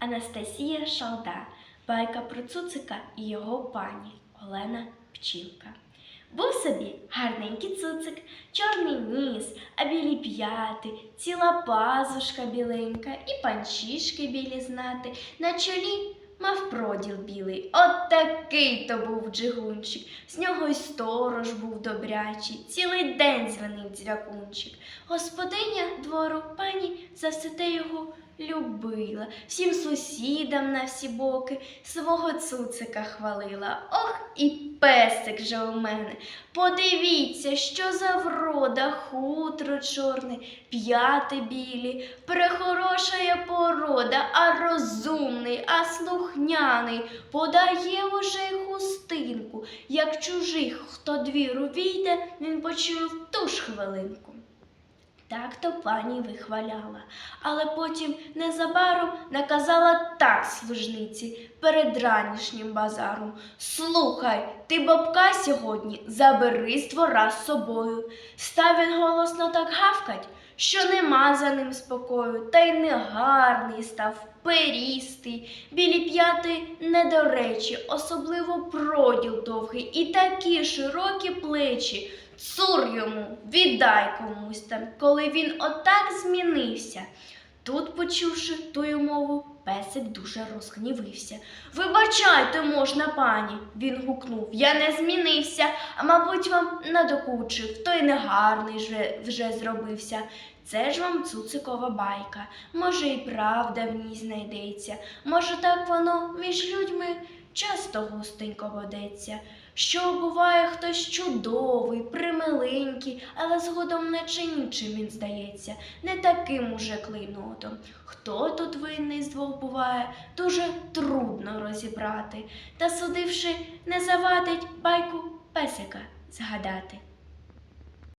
Анастасія Шалда, байка про цуцика і його пані Олена Пчілка. Був собі гарненький цуцик, чорний ніс, а білі п'яти, ціла пазушка біленька і панчішки білі знати. На чолі мав проділ білий. От такий то був джигунчик. З нього й сторож був добрячий, цілий день дзвонив дзвякунчик. Господиня двору пані за все те його любила, всім сусідам на всі боки свого цуцика хвалила. Ох, і песик же у мене. Подивіться, що за врода, хутро чорне, п'яти білі, прехорошая порода, а розумний, а слухняний, подає уже хустинку. Як чужих, хто двіру війде, він почує в ту ж хвилинку. Так то пані вихваляла, але потім незабаром наказала так служниці перед ранішнім базаром. Слухай, ти бабка сьогодні забери з двора з собою. Став він голосно так гавкать, що нема за ним спокою, та й негарний став, перістий, білі п'яти недоречі, речі, особливо проділ довгий і такі широкі плечі. Цур йому, віддай комусь там, коли він отак змінився. Тут, почувши тую мову, песик дуже розгнівився. Вибачайте, можна, пані, він гукнув. Я не змінився, а мабуть, вам надокучив, той негарний вже, вже зробився. Це ж вам цуцикова байка. Може, і правда в ній знайдеться. Може, так воно між людьми часто густенько водиться. Що буває хтось чудовий, примиленький, але згодом наче нічим він здається, не таким уже клейнотом. Хто тут винний з двох буває, дуже трудно розібрати, та судивши, не завадить байку песика згадати.